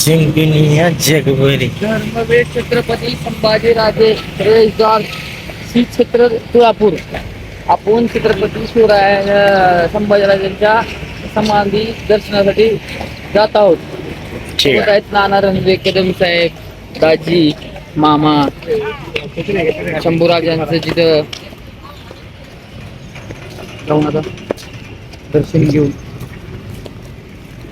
जिंकनिया जगभरी. छत्रपती संभाजी राजे प्रवेशद्वार श्री क्षेत्र तुळापूर. आपण छत्रपती शिवराय संभाजीराजांच्या समाधी दर्शनासाठी जात आहोत. आहेत नाना रणवे कदम साहेब दाजी मामा शंभूराजांचं जिथं. दर्शन घेऊन.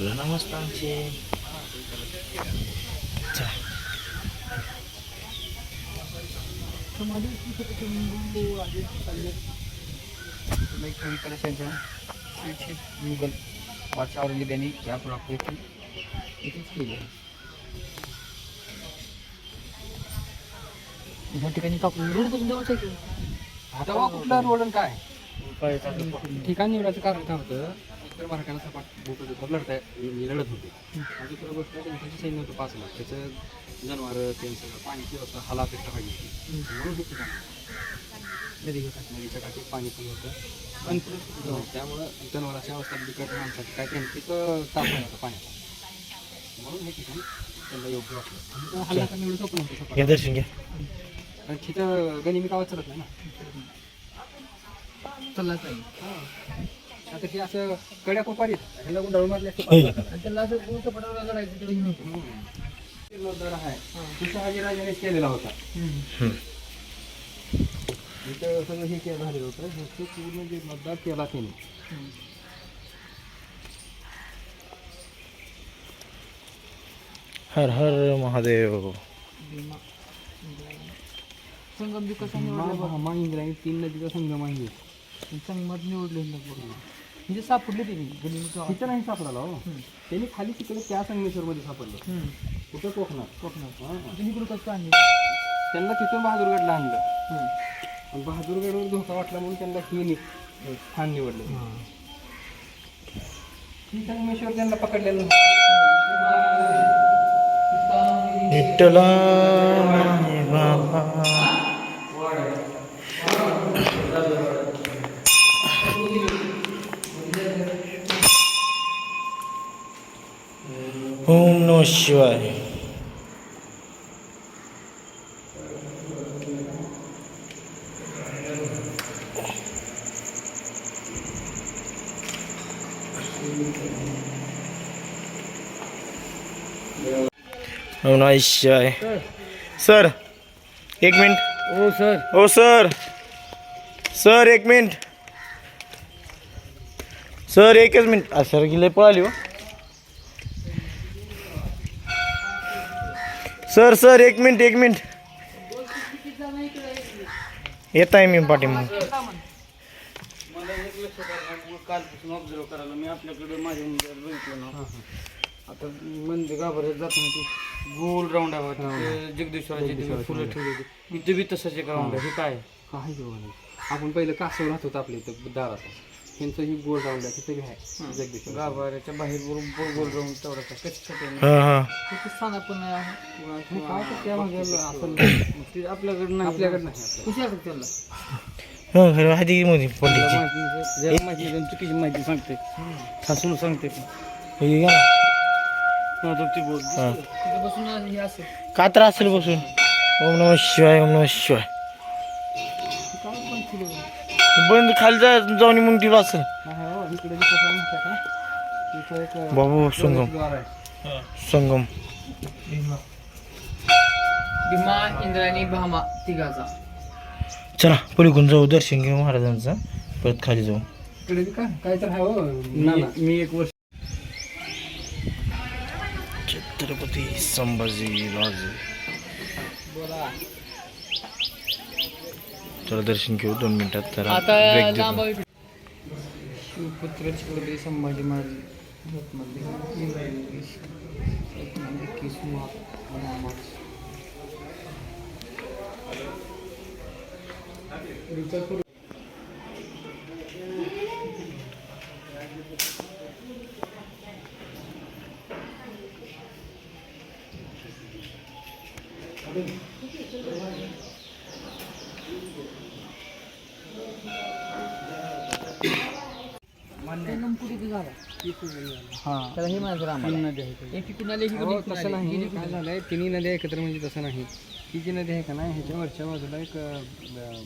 येते का आल्यावर पास काढेल की त्याला राज राज जिंकनिया जगभरी राज राज छत्रपती संभाजी राज नमस्ते आमचे चला मुघल बादशाह औरंगजेब यांनी या पुराकृती इथेच केली या ठिकाणी कापून रोड करून द्यायचं की तेव्हा कुठला रोड आणि काय काय ठिकाण निवडायचं कारण काय होतं तर मराठ्याला सपाट भूप्रदेशावर लढता लढत होते. आणि दुसरं गोष्ट त्यांचं सैन्य होतं पाच लाख. त्याचं जनावर त्यांचं पाण्याची व्यवस्था हाला अपेक्षा पाहिजे होती. म्हणून हे ठिकाण नदी होतात नदीच्या काठी पाणी पण होतं. पण त्यामुळं जनावरांची अवस्था बिकट माणसाची काय त्यांचं तिथं तापमान होतं पाण्याचं म्हणून हे ठिकाण त्यांना योग्य वाटलं. हल्ला निवडून सोपं होतं सपाट घ्या दर्शन घ्या. आणि तिथं गनिमी गावात चालत नाही ना. चालला नाही आता हे असं कड्या कोपारीत ह्याला मारले. आणि त्याला असं उंच पटावर लढायचं तिकडे. घेऊन येतो. जीर्णोद्धार आहे. तो शहाजीराजानेच केलेला होता. इथं सगळं हे केलं झालेलं होतं. पूर्ण केला त्याने. हर हर महादेव. संगम बी कसा निवडला बघ. महामा इंद्रायणी तीन नदीचा संगम आहे. संगमात निवडले म्हणजे सापडले ते गलिनीचं तिथं नाही सापडाला हो. त्यांनी खाली तिकडे त्या संगमेश्वरमध्ये सापडलं. कुठं? कोकणात. कोकणात. हां. इकडं कसं आणलं? त्यांना तिथून बहादूरगडला आणलं. आणि बहादूरगडवर धोका वाटला म्हणून त्यांना ही नि- स्थान निवडलं. ही. संगमेश्वर त्यांना पकडलेलं विठ्ठला माये बाबा ओम नमः शिवाय शिवाय. सर एक मिनिट. हो सर. ओ सर. सर एक मिनिट. सर एकच मिनिट. सर गेले पळाली हो. सर सर एक मिनिट एक मिनिट. येत आहे मी मी बघितलं ना आता मंदिर गोल राऊंड आहे जगदीश्वराची फुलं ठेवली होती इथे बी तसंच एक राऊंड आहे हे. काय? आहे आपण पहिलं कासव राहत होतो आपल्या इथं दारात. त्यांचं ही गोल राऊंड आहे तिथे आहे जगदीश्वर गाभाऱ्याच्या बाहेर बरोबर गोल राऊंड तेवढा हां हां. स्थान आपण आहे? काय तर त्या मागे असं ते आपल्याकडे नाही. आपल्याकडे नाही कुठे असं त्याला. हां खरं माहिती जरा माहिती नाही, चुकीची माहिती सांगते. हसून सांगते हे. हा, तर ती बोल हां. तिथे बसून हे असेल. का तर असेल बसून? ओम नमः शिवाय ओम नमः शिवाय. बंद खाली जा जाऊन मग हो? इथं एक बाबू संगम. संगम. भीमा इंद्रायणी भामा तिघाचा. चला पलीकडून जाऊ दर्शन घेऊ महाराजांचं. परत खाली जाऊ. काय? तर आहे हो मी मी एक वर्ष छत्रपती संभाजी राजे चला दर्शन घेऊ दोन मिनिटात तर आता देतो. शिवपुत्र छत्रपती संभाजी महाराज? त्याला हे तसं नाही. काय झालंय? तिन्ही नद्या एकत्र म्हणजे तसं नाही. ही जी नदी आहे का ना ह्याच्या वरच्या बाजूला एक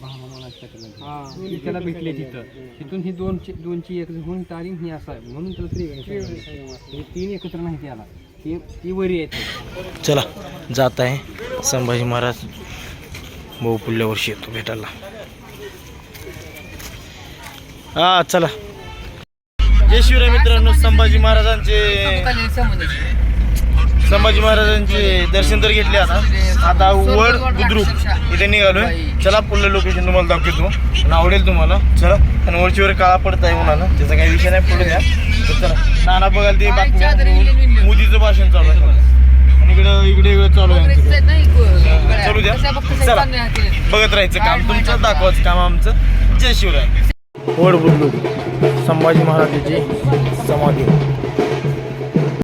भामा म्हणून असते नदी. ती त्याला भेटले तिथं. तिथून ही दोनची दोनची एक होऊन तारी ही असं आहे. म्हणून त्याला त्रिवेणी संगम म्हणतात. हे तीन एकत्र नाही त्याला. ती ती वरी येते चला जात आहे संभाजी महाराज भाऊ पुढल्या वर्षी येतो भेटायला. हा चला. जय शिवराय मित्रांनो संभाजी महाराजांचे संभाजी महाराजांचे दर्शन तर घेतले आता. आता वड बुद्रुक इथे निघालोय. चला पुढलं लोकेशन तुम्हाला दाखवतो. आणि आवडेल तुम्हाला. चला आणि वरची वर काळा पडत आहे उन्हानं. त्याचा काही विषय नाही पडू द्या. तर चला नाना बघाल ते बातमी मोदीचं भाषण चालू आहे. आणि इकडे इकडे चालू आहे. चलू द्या. चला. बघत राहायचं काम. तुमचं दाखवायचं काम आमचं. जय शिवराय. वड बुद्रुक संभाजी महाराजाची समाधी.